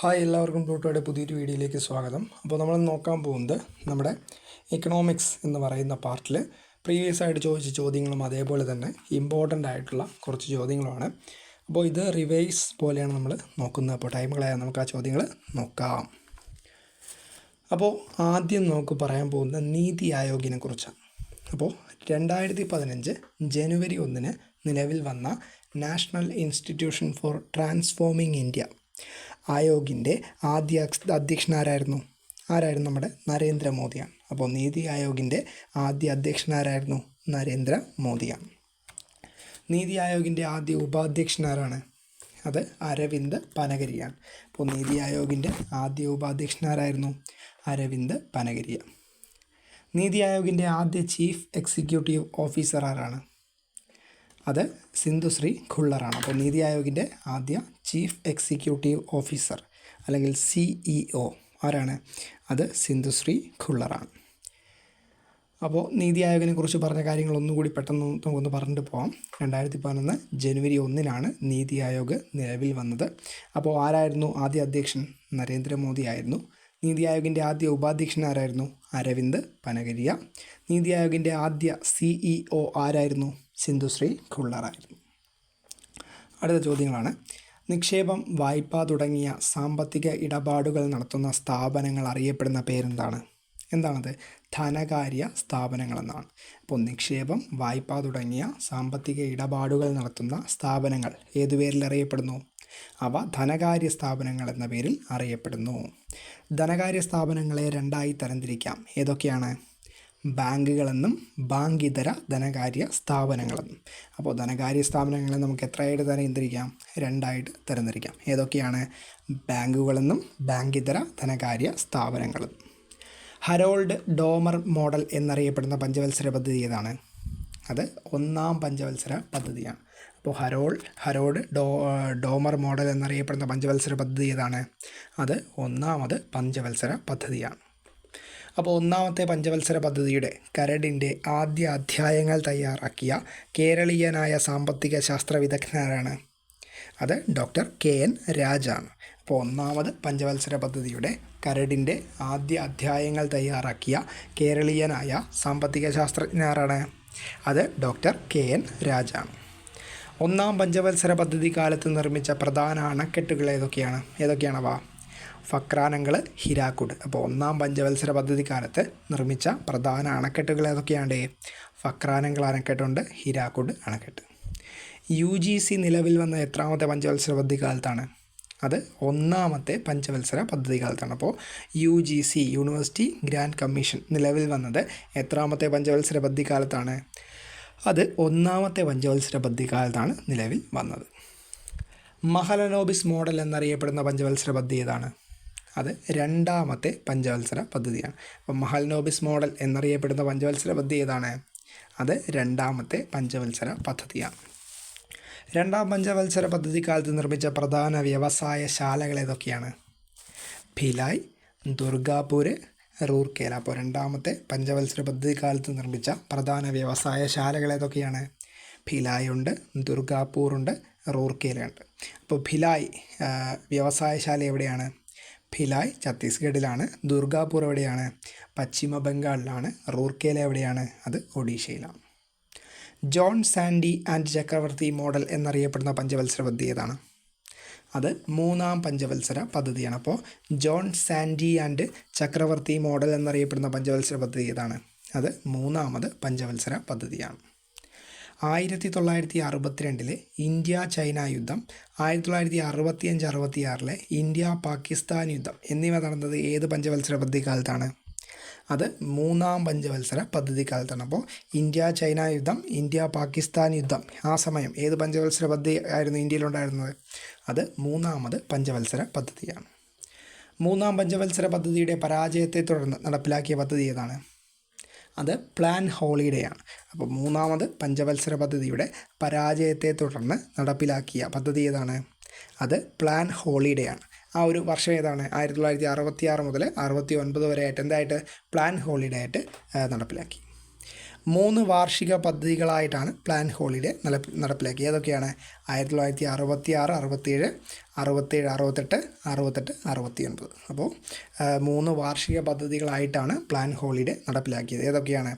Hi എല്ലാവർക്കും പ്ലൂട്ടോയുടെ പുതിയൊരു വീഡിയോയിലേക്ക് സ്വാഗതം. അപ്പോൾ നമ്മൾ നോക്കാൻ പോകുന്നത് നമ്മുടെ എക്കണോമിക്സ് എന്ന് പറയുന്ന പാർട്ടിൽ പ്രീവിയസ് ആയിട്ട് ചോദിച്ച ചോദ്യങ്ങളും അതേപോലെ തന്നെ ഇമ്പോർട്ടന്റ് ആയിട്ടുള്ള കുറച്ച് ചോദ്യങ്ങളുമാണ്. അപ്പോൾ ഇത് റിവൈസ് പോലെയാണ് നമ്മൾ നോക്കുന്നത്. അപ്പോൾ ടൈം കളയാൻ നമുക്ക് ആ ചോദ്യങ്ങൾ നോക്കാം. അപ്പോൾ ആദ്യം നമുക്ക് പറയാൻ പോകുന്ന നീതി ആയോഗിനെ കുറിച്ചാണ്. അപ്പോൾ രണ്ടായിരത്തി പതിനഞ്ച് ജനുവരി ഒന്നിന് നിലവിൽ വന്ന national institution for transforming India ആയോഗിന്റെ ആദ്യ അധ്യക്ഷനാരായിരുന്നു. ആരായിരുന്നു നമ്മുടെ? നരേന്ദ്രമോദിയാണ്. അപ്പോൾ നീതി ആയോഗിന്റെ ആദ്യ അധ്യക്ഷനാരായിരുന്നു നരേന്ദ്ര മോദിയാണ് നീതി ആയോഗിന്റെ ആദ്യ ഉപാധ്യക്ഷൻ ആരാണ് അത് അരവിന്ദ് പനഗരിയാണ്. അപ്പോൾ നീതി ആയോഗിന്റെ ആദ്യ ഉപാധ്യക്ഷൻ ആരായിരുന്നു അരവിന്ദ് പനഗരിയ. നീതി ആയോഗിന്റെ ആദ്യ ചീഫ് എക്സിക്യൂട്ടീവ് ഓഫീസർ ആരാണ്? അത് സിന്ധുശ്രീ ഖുള്ളറാണ്. അപ്പോൾ നീതി ആയോഗിന്റെ ആദ്യ ചീഫ് എക്സിക്യൂട്ടീവ് ഓഫീസർ അല്ലെങ്കിൽ സിഇഒ ആരാണ്? അത് സിന്ധുശ്രീ ഖുള്ളറാണ്. അപ്പോൾ നീതി ആയോഗിനെ കുറിച്ച് പറഞ്ഞ കാര്യങ്ങൾ ഒന്നുകൂടി പെട്ടെന്ന് നമുക്കൊന്ന് പറഞ്ഞിട്ട് പോകാം രണ്ടായിരത്തി പതിനൊന്ന് ജനുവരി ഒന്നിനാണ് നീതി ആയോഗ് നിലവിൽ വന്നത്. അപ്പോൾ ആരായിരുന്നു ആദ്യ അധ്യക്ഷൻ? നരേന്ദ്രമോദി ആയിരുന്നു. നീതി ആയോഗിന്റെ ആദ്യ ഉപാധ്യക്ഷൻ ആരായിരുന്നു? അരവിന്ദ് പനഗരിയ. നീതി ആയോഗിന്റെ ആദ്യ സിഇഒ ആരായിരുന്നു? സിന്ധുശ്രീ ഖുള്ളറായിരുന്നു അടുത്ത ചോദ്യങ്ങളാണ്. നിക്ഷേപം വായ്പ തുടങ്ങിയ സാമ്പത്തിക ഇടപാടുകൾ നടത്തുന്ന സ്ഥാപനങ്ങൾ അറിയപ്പെടുന്ന പേരെന്താണ്? എന്താണത്? ധനകാര്യ സ്ഥാപനങ്ങളെന്നാണ് അപ്പോൾ നിക്ഷേപം വായ്പ തുടങ്ങിയ സാമ്പത്തിക ഇടപാടുകൾ നടത്തുന്ന സ്ഥാപനങ്ങൾ ഏതു പേരിൽ അറിയപ്പെടുന്നു? അവ ധനകാര്യ സ്ഥാപനങ്ങൾ എന്ന പേരിൽ അറിയപ്പെടുന്നു. ധനകാര്യ സ്ഥാപനങ്ങളെ രണ്ടായി തരംതിരിക്കാം. ഏതൊക്കെയാണ്? ബാങ്കുകളെന്നും ബാങ്കിതര ധനകാര്യ സ്ഥാപനങ്ങളെന്നും. അപ്പോൾ ധനകാര്യ സ്ഥാപനങ്ങളെ നമുക്ക് എത്രയായിട്ട് തരംതിരിക്കാം? രണ്ടായിട്ട് തരംതിരിക്കാം. ഏതൊക്കെയാണ്? ബാങ്കുകളെന്നും ബാങ്കിതര ധനകാര്യ സ്ഥാപനങ്ങളെന്നും. ഹരോൾഡ് ഡോമർ മോഡൽ എന്നറിയപ്പെടുന്ന പഞ്ചവത്സര പദ്ധതി ഏതാണ്? അത് ഒന്നാം പഞ്ചവത്സര പദ്ധതിയാണ്. അപ്പോൾ ഹരോൾ ഹരോൾഡ് ഡോ ഡോമർ മോഡൽ എന്നറിയപ്പെടുന്ന പഞ്ചവത്സര പദ്ധതി ഏതാണ്? അത് ഒന്നാമത് പഞ്ചവത്സര പദ്ധതിയാണ്. അപ്പോൾ ഒന്നാമത്തെ പഞ്ചവത്സര പദ്ധതിയുടെ കരടിന്റെ ആദ്യ അധ്യായങ്ങൾ തയ്യാറാക്കിയ കേരളീയനായ സാമ്പത്തിക ശാസ്ത്ര വിദഗ്ധനാരാണ് അത് ഡോക്ടർ കെ എൻ രാജാണ്. അപ്പോൾ ഒന്നാമത് പഞ്ചവത്സര പദ്ധതിയുടെ കരടിന്റെ ആദ്യ അധ്യായങ്ങൾ തയ്യാറാക്കിയ കേരളീയനായ സാമ്പത്തിക ശാസ്ത്രജ്ഞരാണ് അത് ഡോക്ടർ കെ എൻ രാജാണ്. ഒന്നാം പഞ്ചവത്സര പദ്ധതി കാലത്ത് നിർമ്മിച്ച പ്രധാന അണക്കെട്ടുകൾ ഏതൊക്കെയാണ്? ഏതൊക്കെയാണവ? ഫക്രാനങ്ങൾ ഹിരാക്കുഡ്. അപ്പോൾ ഒന്നാം പഞ്ചവത്സര പദ്ധതി കാലത്ത് നിർമ്മിച്ച പ്രധാന അണക്കെട്ടുകൾ ഏതൊക്കെയാണ് ഫക്രാനങ്ങൾ അണക്കെട്ടുണ്ട് ഹിരാക്കുഡ് അണക്കെട്ട്. യു ജി സി നിലവിൽ വന്ന എത്രാമത്തെ പഞ്ചവത്സര പദ്ധതി കാലത്താണ് അത് ഒന്നാമത്തെ പഞ്ചവത്സര പദ്ധതി കാലത്താണ് അപ്പോൾ U G C university grant commission നിലവിൽ വന്നത് എത്രാമത്തെ പഞ്ചവത്സര പദ്ധതി കാലത്താണ് അത് ഒന്നാമത്തെ പഞ്ചവത്സര പദ്ധതി കാലത്താണ് നിലവിൽ വന്നത്. മഹലനോബിസ് മോഡൽ എന്നറിയപ്പെടുന്ന പഞ്ചവത്സര പദ്ധതി ഏതാണ്? അത് രണ്ടാമത്തെ പഞ്ചവത്സര പദ്ധതിയാണ്. അപ്പം മഹൽനോബിസ് മോഡൽ എന്നറിയപ്പെടുന്ന പഞ്ചവത്സര പദ്ധതി ഏതാണ്? അത് രണ്ടാമത്തെ പഞ്ചവത്സര പദ്ധതിയാണ്. രണ്ടാം പഞ്ചവത്സര പദ്ധതി കാലത്ത് നിർമ്മിച്ച പ്രധാന വ്യവസായ ശാലകൾ ഏതൊക്കെയാണ്? ഭിലായ് ദുർഗാപൂർ റൂർക്കേല. അപ്പോൾ രണ്ടാമത്തെ പഞ്ചവത്സര പദ്ധതി കാലത്ത് നിർമ്മിച്ച പ്രധാന വ്യവസായ ശാലകൾ ഏതൊക്കെയാണ്? ഭിലായ് ഉണ്ട് ദുർഗാപൂർ ഉണ്ട് റൂർക്കേലയുണ്ട്. അപ്പോൾ ഭിലായ് വ്യവസായശാല എവിടെയാണ്? ഭിലായ് ഛത്തീസ്ഗഡിലാണ് ദുർഗാപൂർ എവിടെയാണ് പശ്ചിമ ബംഗാളിലാണ് റൂർക്കേല എവിടെയാണ് അത് ഒഡീഷയിലാണ്. John Sandy and Chakravarty model എന്നറിയപ്പെടുന്ന പഞ്ചവത്സര പദ്ധതി ഏതാണ്? അത് മൂന്നാം പഞ്ചവത്സര പദ്ധതിയാണ്. അപ്പോൾ John Sandy and Chakravarty model എന്നറിയപ്പെടുന്ന പഞ്ചവത്സര പദ്ധതി ഏതാണ്? അത് മൂന്നാമത് പഞ്ചവത്സര പദ്ധതിയാണ്. ആയിരത്തി തൊള്ളായിരത്തി അറുപത്തിരണ്ടിലെ ഇന്ത്യ ചൈന യുദ്ധം ആയിരത്തി തൊള്ളായിരത്തി അറുപത്തിയഞ്ച് അറുപത്തിയാറിലെ ഇന്ത്യ പാകിസ്ഥാൻ യുദ്ധം എന്നിവ നടന്നത് ഏത് പഞ്ചവത്സര പദ്ധതി കാലത്താണ് അത് മൂന്നാം പഞ്ചവത്സര പദ്ധതി കാലത്താണ് അപ്പോൾ ഇന്ത്യ ചൈന യുദ്ധം ഇന്ത്യ പാകിസ്ഥാൻ യുദ്ധം ആ സമയം ഏത് പഞ്ചവത്സര പദ്ധതി ആയിരുന്നു ഇന്ത്യയിലുണ്ടായിരുന്നത്? അത് മൂന്നാമത് പഞ്ചവത്സര പദ്ധതിയാണ്. മൂന്നാം പഞ്ചവത്സര പദ്ധതിയുടെ പരാജയത്തെ തുടർന്ന് നടപ്പിലാക്കിയ പദ്ധതി ഏതാണ്? അത് പ്ലാൻ ഹോളിഡേ ആണ് അപ്പോൾ മൂന്നാമത് പഞ്ചവത്സര പദ്ധതിയുടെ പരാജയത്തെ തുടർന്ന് നടപ്പിലാക്കിയ പദ്ധതി ഏതാണ്? അത് പ്ലാൻ ഹോളിഡേ ആണ് ആ ഒരു വർഷം ഏതാണ്? ആയിരത്തി തൊള്ളായിരത്തി അറുപത്തി ആറ് മുതൽ അറുപത്തി ഒൻപത് വരെ ആയിട്ട് എന്തായിട്ട്? പ്ലാൻ ഹോളിഡേ ആയിട്ട് നടപ്പിലാക്കി. മൂന്ന് വാർഷിക പദ്ധതികളായിട്ടാണ് പ്ലാൻ ഹോളിഡേ നടപ്പ് നടപ്പിലാക്കി ഏതൊക്കെയാണ് ആയിരത്തി തൊള്ളായിരത്തി അറുപത്തി ആറ് അറുപത്തേഴ് അറുപത്തേഴ് അറുപത്തെട്ട് അറുപത്തെട്ട് അറുപത്തി ഒൻപത് അപ്പോൾ മൂന്ന് വാർഷിക പദ്ധതികളായിട്ടാണ് പ്ലാൻ ഹോളിഡേ നടപ്പിലാക്കിയത്. ഏതൊക്കെയാണ്?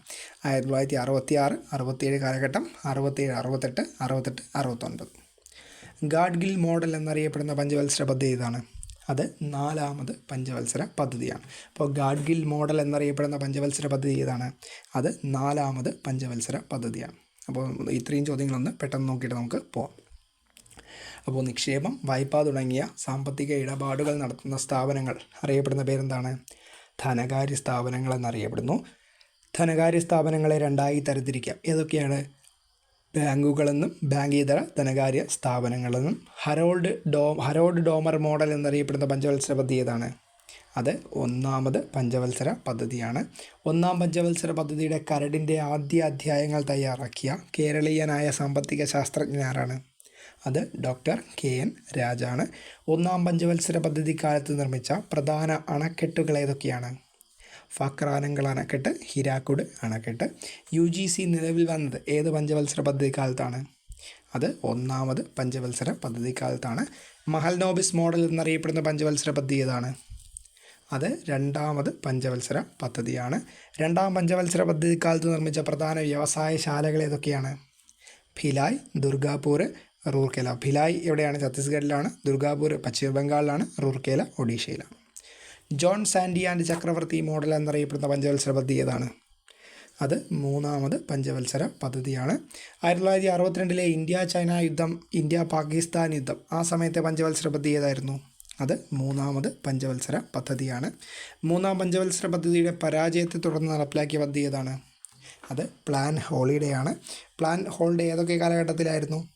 ആയിരത്തി തൊള്ളായിരത്തി അറുപത്തി ആറ് അറുപത്തേഴ് കാലഘട്ടം അറുപത്തേഴ് അറുപത്തെട്ട് അറുപത്തെട്ട് അറുപത്തൊൻപത്. ഗാഡ്ഗിൽ മോഡൽ എന്നറിയപ്പെടുന്ന പഞ്ചവത്സര പദ്ധതി ഇതാണ് അത് നാലാമത് പഞ്ചവത്സര പദ്ധതിയാണ്. അപ്പോൾ ഗാഡ്ഗിൽ മോഡൽ എന്നറിയപ്പെടുന്ന പഞ്ചവത്സര പദ്ധതി ഏതാണ്? അത് നാലാമത് പഞ്ചവത്സര പദ്ധതിയാണ്. അപ്പോൾ ഇത്രയും ചോദ്യങ്ങളൊന്ന് പെട്ടെന്ന് നോക്കിയിട്ട് നമുക്ക് പോവാം. അപ്പോൾ നിക്ഷേപം വായ്പ തുടങ്ങിയ സാമ്പത്തിക ഇടപാടുകൾ നടത്തുന്ന സ്ഥാപനങ്ങൾ അറിയപ്പെടുന്ന പേരെന്താണ്? ധനകാര്യ സ്ഥാപനങ്ങൾ എന്നറിയപ്പെടുന്നു. ധനകാര്യ സ്ഥാപനങ്ങളെ രണ്ടായി തരംതിരിക്കാം. ഏതൊക്കെയാണ്? ബാങ്കുകളെന്നും ബാങ്കേതര ധനകാര്യ സ്ഥാപനങ്ങളെന്നും ഹരോൾഡ് ഡോ ഹരോൾഡ് ഡോമർ മോഡൽ എന്നറിയപ്പെടുന്ന പഞ്ചവത്സര പദ്ധതി ഏതാണ്? അത് ഒന്നാമത് പഞ്ചവത്സര പദ്ധതിയാണ്. ഒന്നാം പഞ്ചവത്സര പദ്ധതിയുടെ കരടിന്റെ ആദ്യ അധ്യായങ്ങൾ തയ്യാറാക്കിയ കേരളീയനായ സാമ്പത്തിക ശാസ്ത്രജ്ഞനാരാണ് അത് ഡോക്ടർ കെ എൻ രാജാണ്. ഒന്നാം പഞ്ചവത്സര പദ്ധതി കാലത്ത് നിർമ്മിച്ച പ്രധാന അണക്കെട്ടുകൾ ഏതൊക്കെയാണ്? ഫക്രാനങ്കൾ അണക്കെട്ട് ഹിരാക്കുഡ് അണക്കെട്ട്. യു ജി സി നിലവിൽ വന്നത് ഏത് പഞ്ചവത്സര പദ്ധതി കാലത്താണ് അത് ഒന്നാമത് പഞ്ചവത്സര പദ്ധതി കാലത്താണ് മഹൽ നോബിസ് മോഡൽ എന്നറിയപ്പെടുന്ന പഞ്ചവത്സര പദ്ധതി ഏതാണ്? അത് രണ്ടാമത് പഞ്ചവത്സര പദ്ധതിയാണ്. രണ്ടാം പഞ്ചവത്സര പദ്ധതി കാലത്ത് നിർമ്മിച്ച പ്രധാന വ്യവസായ ശാലകൾ ഏതൊക്കെയാണ്? ഭിലായ് ദുർഗാപൂർ റൂർക്കേല. ഭിലായ് എവിടെയാണ്? ഛത്തീസ്ഗഡിലാണ്. ദുർഗാപൂർ പശ്ചിമ ബംഗാളിലാണ് Rourkela ഒഡീഷയിലാണ്. John Sandy and Chakravarty model എന്നറിയപ്പെടുന്ന പഞ്ചവത്സര പദ്ധതി ഏതാണ്? അത് മൂന്നാമത് പഞ്ചവത്സര പദ്ധതിയാണ്. ആയിരത്തി തൊള്ളായിരത്തി അറുപത്തിരണ്ടിലെ ഇന്ത്യ ചൈന യുദ്ധം ഇന്ത്യ പാകിസ്ഥാൻ യുദ്ധം ആ സമയത്തെ പഞ്ചവത്സര പദ്ധതി ഏതായിരുന്നു? അത് മൂന്നാമത് പഞ്ചവത്സര പദ്ധതിയാണ്. മൂന്നാം പഞ്ചവത്സര പദ്ധതിയുടെ പരാജയത്തെ തുടർന്ന് നടപ്പിലാക്കിയ പദ്ധതി ഏതാണ്? അത് പ്ലാൻ ഹോളിഡേ ആണ് പ്ലാൻ ഹോളിഡേ ഏതൊക്കെ കാലഘട്ടത്തിലായിരുന്നു?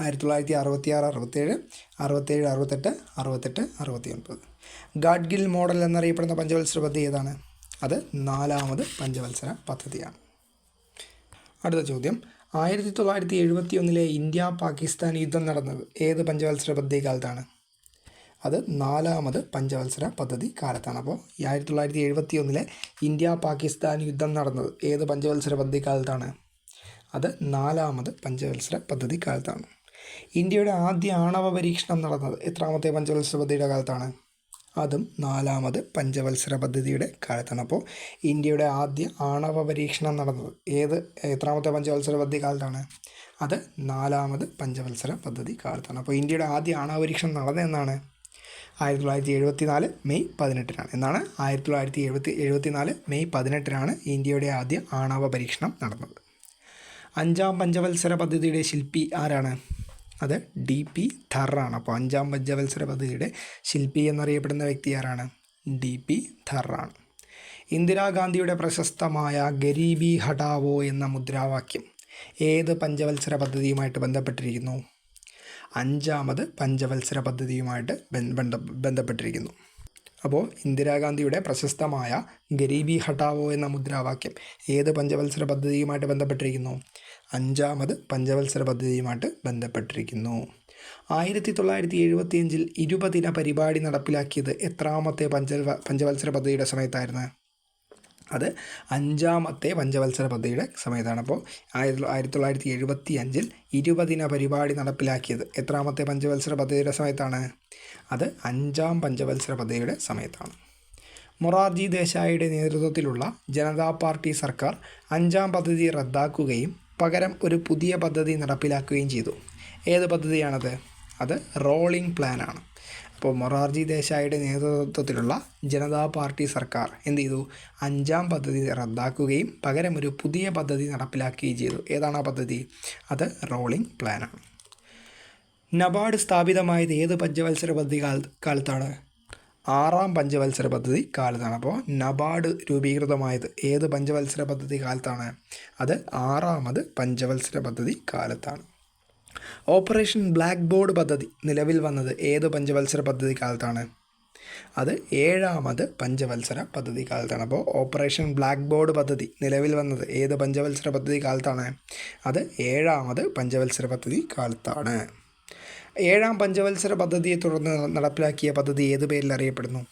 ആയിരത്തി തൊള്ളായിരത്തി അറുപത്തി ആറ് അറുപത്തേഴ് അറുപത്തേഴ് അറുപത്തെട്ട് അറുപത്തെട്ട് അറുപത്തി ഒൻപത് ഗാഡ്ഗിൽ മോഡൽ എന്നറിയപ്പെടുന്ന പഞ്ചവത്സര പദ്ധതി ഏതാണ്? അത് നാലാമത് പഞ്ചവത്സര പദ്ധതിയാണ്. അടുത്ത ചോദ്യം. ആയിരത്തി തൊള്ളായിരത്തി എഴുപത്തി ഒന്നിലെ ഇന്ത്യ പാകിസ്ഥാൻ യുദ്ധം നടന്നത് ഏത് പഞ്ചവത്സര പദ്ധതി കാലത്താണ്? അത് നാലാമത് പഞ്ചവത്സര പദ്ധതി കാലത്താണ്. അപ്പോൾ ആയിരത്തി തൊള്ളായിരത്തി എഴുപത്തി ഒന്നിലെ ഇന്ത്യ പാകിസ്ഥാൻ യുദ്ധം നടന്നത് ഏത് പഞ്ചവത്സര പദ്ധതി കാലത്താണ്? അത് നാലാമത് പഞ്ചവത്സര പദ്ധതി കാലത്താണ്. ഇന്ത്യയുടെ ആദ്യ ആണവ പരീക്ഷണം നടന്നത് എത്രാമത്തെ പഞ്ചവത്സര പദ്ധതിയുടെ കാലത്താണ്? അതും നാലാമത് പഞ്ചവത്സര പദ്ധതിയുടെ കാലത്താണ്. അപ്പോൾ ഇന്ത്യയുടെ ആദ്യ ആണവ പരീക്ഷണം നടന്നത്. ഏത് എത്രാമത്തെ പഞ്ചവത്സര പദ്ധതി കാലത്താണ്? അത് നാലാമത് പഞ്ചവത്സര പദ്ധതി കാലത്താണ്. അപ്പോൾ ഇന്ത്യയുടെ ആദ്യ ആണവ പരീക്ഷണം നടന്നതെന്നാണ് ആയിരത്തി തൊള്ളായിരത്തി എഴുപത്തി നാല് മെയ് പതിനെട്ടിനാണ്. എന്നാണ് ആയിരത്തി തൊള്ളായിരത്തി എഴുപത്തി എഴുപത്തി നാല് മെയ് പതിനെട്ടിനാണ് ഇന്ത്യയുടെ ആദ്യ ആണവ പരീക്ഷണം നടന്നത്. അഞ്ചാം പഞ്ചവത്സര പദ്ധതിയുടെ ശില്പി ആരാണ്? അത് ഡി പി ധറാണ്. അപ്പോൾ അഞ്ചാം പഞ്ചവത്സര പദ്ധതിയുടെ ശില്പി എന്നറിയപ്പെടുന്ന വ്യക്തി ആരാണ്? ഡി പി ധറാണ്. ഇന്ദിരാഗാന്ധിയുടെ പ്രശസ്തമായ ഗരീബി ഹഠാവോ എന്ന മുദ്രാവാക്യം ഏത് പഞ്ചവത്സര പദ്ധതിയുമായിട്ട് ബന്ധപ്പെട്ടിരിക്കുന്നു? അഞ്ചാമത് പഞ്ചവത്സര പദ്ധതിയുമായിട്ട് ബന്ധ- ബന്ധ- ബന്ധപ്പെട്ടിരിക്കുന്നു. അപ്പോൾ ഇന്ദിരാഗാന്ധിയുടെ പ്രശസ്തമായ ഗരീബി ഹഠാവോ എന്ന മുദ്രാവാക്യം ഏത് പഞ്ചവത്സര പദ്ധതിയുമായിട്ട് ബന്ധപ്പെട്ടിരിക്കുന്നു? അഞ്ചാമത് പഞ്ചവത്സര പദ്ധതിയുമായിട്ട് ബന്ധപ്പെട്ടിരിക്കുന്നു. ആയിരത്തി തൊള്ളായിരത്തി എഴുപത്തിയഞ്ചിൽ ഇരുപതിന പരിപാടി നടപ്പിലാക്കിയത് എത്രാമത്തെ പഞ്ച പഞ്ചവത്സര പദ്ധതിയുടെ സമയത്തായിരുന്നു. അത് അഞ്ചാമത്തെ പഞ്ചവത്സര പദ്ധതിയുടെ സമയത്താണ്. അപ്പോൾ ആയിരത്തി ആയിരത്തി തൊള്ളായിരത്തി എഴുപത്തി അഞ്ചിൽ ഇരുപതിന പരിപാടി നടപ്പിലാക്കിയത് എത്രാമത്തെ പഞ്ചവത്സര പദ്ധതിയുടെ സമയത്താണ്. അത് അഞ്ചാം പഞ്ചവത്സര പദ്ധതിയുടെ സമയത്താണ്. മൊറാർജി ദേശായിയുടെ നേതൃത്വത്തിലുള്ള ജനതാ പാർട്ടി സർക്കാർ അഞ്ചാം പദ്ധതി റദ്ദാക്കുകയും പകരം ഒരു പുതിയ പദ്ധതി നടപ്പിലാക്കുകയും ചെയ്തു. ഏത് പദ്ധതിയാണത്? അത് റോളിംഗ് പ്ലാനാണ്. അപ്പോൾ മൊറാർജി ദേശായിയുടെ നേതൃത്വത്തിലുള്ള ജനതാ പാർട്ടി സർക്കാർ എന്ത് ചെയ്തു? അഞ്ചാം പദ്ധതി റദ്ദാക്കുകയും പകരം ഒരു പുതിയ പദ്ധതി നടപ്പിലാക്കുകയും ചെയ്തു. ഏതാണ് ആ പദ്ധതി? അത് റോളിംഗ് പ്ലാനാണ്. നബാർഡ് സ്ഥാപിതമായത് ഏത് പഞ്ചവത്സര പദ്ധതി കാല കാലത്താണ്? ആറാം പഞ്ചവത്സര പദ്ധതി കാലത്താണ്. അപ്പോൾ നബാർഡ് രൂപീകൃതമായത് ഏത് പഞ്ചവത്സര പദ്ധതി കാലത്താണ്? അത് ആറാമത് പഞ്ചവത്സര പദ്ധതി കാലത്താണ്. ഓപ്പറേഷൻ ബ്ലാക്ക് ബോർഡ് പദ്ധതി നിലവിൽ വന്നത് ഏത് പഞ്ചവത്സര പദ്ധതി കാലത്താണ്? അത് ഏഴാമത് പഞ്ചവത്സര പദ്ധതി കാലത്താണ്. അപ്പോൾ ഓപ്പറേഷൻ ബ്ലാക്ക് ബോർഡ് പദ്ധതി നിലവിൽ വന്നത് ഏത് പഞ്ചവത്സര പദ്ധതി കാലത്താണ്? അത് ഏഴാമത് പഞ്ചവത്സര പദ്ധതി കാലത്താണ്. ഏഴാം പഞ്ചവത്സര പദ്ധതിയെ തുടർന്ന് നടപ്പിലാക്കിയ പദ്ധതി ഏത് പേരിൽ അറിയപ്പെടുന്നു?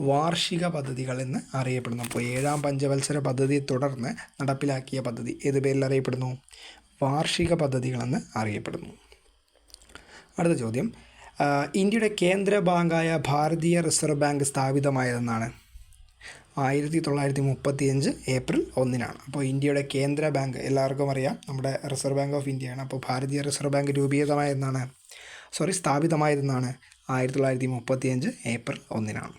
വാർഷിക പദ്ധതികൾ എന്ന് അറിയപ്പെടുന്നു. അപ്പോൾ ഏഴാം പഞ്ചവത്സര പദ്ധതിയെ തുടർന്ന് നടപ്പിലാക്കിയ പദ്ധതി ഏത് പേരിൽ അറിയപ്പെടുന്നു? വാർഷിക പദ്ധതികളെന്ന് അറിയപ്പെടുന്നു. അടുത്ത ചോദ്യം. ഇന്ത്യയുടെ കേന്ദ്ര ബാങ്കായ ഭാരതീയ റിസർവ് ബാങ്ക് സ്ഥാപിതമായതെന്നാണ്. ആയിരത്തി തൊള്ളായിരത്തി മുപ്പത്തി അഞ്ച് ഏപ്രിൽ ഒന്നിനാണ്. അപ്പോൾ ഇന്ത്യയുടെ കേന്ദ്ര ബാങ്ക് എല്ലാവർക്കും അറിയാം. നമ്മുടെ റിസർവ് ബാങ്ക് ഓഫ് ഇന്ത്യയാണ്. അപ്പോൾ ഭാരതീയ റിസർവ് ബാങ്ക് രൂപീകൃതമായതെന്നാണ്. സോറി സ്ഥാപിതമായതെന്നാണ് ആയിരത്തി തൊള്ളായിരത്തി മുപ്പത്തിയഞ്ച് ഏപ്രിൽ ഒന്നിനാണ്.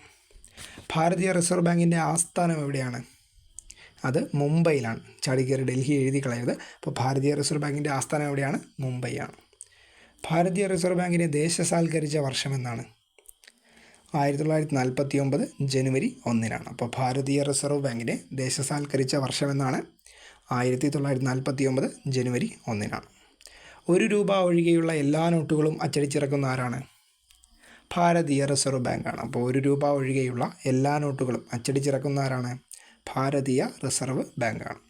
ഭാരതീയ റിസർവ് ബാങ്കിന്റെ ആസ്ഥാനം എവിടെയാണ്? അത് മുംബൈയിലാണ്. ചാടിക്കയറി ഡൽഹി എഴുതി കളയരുത്. അപ്പോൾ ഭാരതീയ റിസർവ് ബാങ്കിന്റെ ആസ്ഥാനം എവിടെയാണ്? മുംബൈയാണ്. ഭാരതീയ റിസർവ് ബാങ്കിനെ ദേശസാൽക്കരിച്ച വർഷം എന്നാണ് ആയിരത്തി തൊള്ളായിരത്തി നാൽപ്പത്തി ഒമ്പത് ജനുവരി ഒന്നിനാണ്. അപ്പോൾ ഭാരതീയ റിസർവ് ബാങ്കിനെ ദേശസാൽക്കരിച്ച വർഷമെന്നാണ് ആയിരത്തി തൊള്ളായിരത്തി നാൽപ്പത്തി ഒമ്പത് ജനുവരി ഒന്നിനാണ്. ഒരു രൂപ ഒഴികെയുള്ള എല്ലാ നോട്ടുകളും അച്ചടിച്ചിറക്കുന്ന ആരാണ്? ഭാരതീയ റിസർവ് ബാങ്കാണ്. അപ്പോൾ ഒരു രൂപ ഒഴികെയുള്ള എല്ലാ നോട്ടുകളും അച്ചടിച്ചിറക്കുന്ന ആരാണ്? ഭാരതീയ റിസർവ് ബാങ്കാണ്.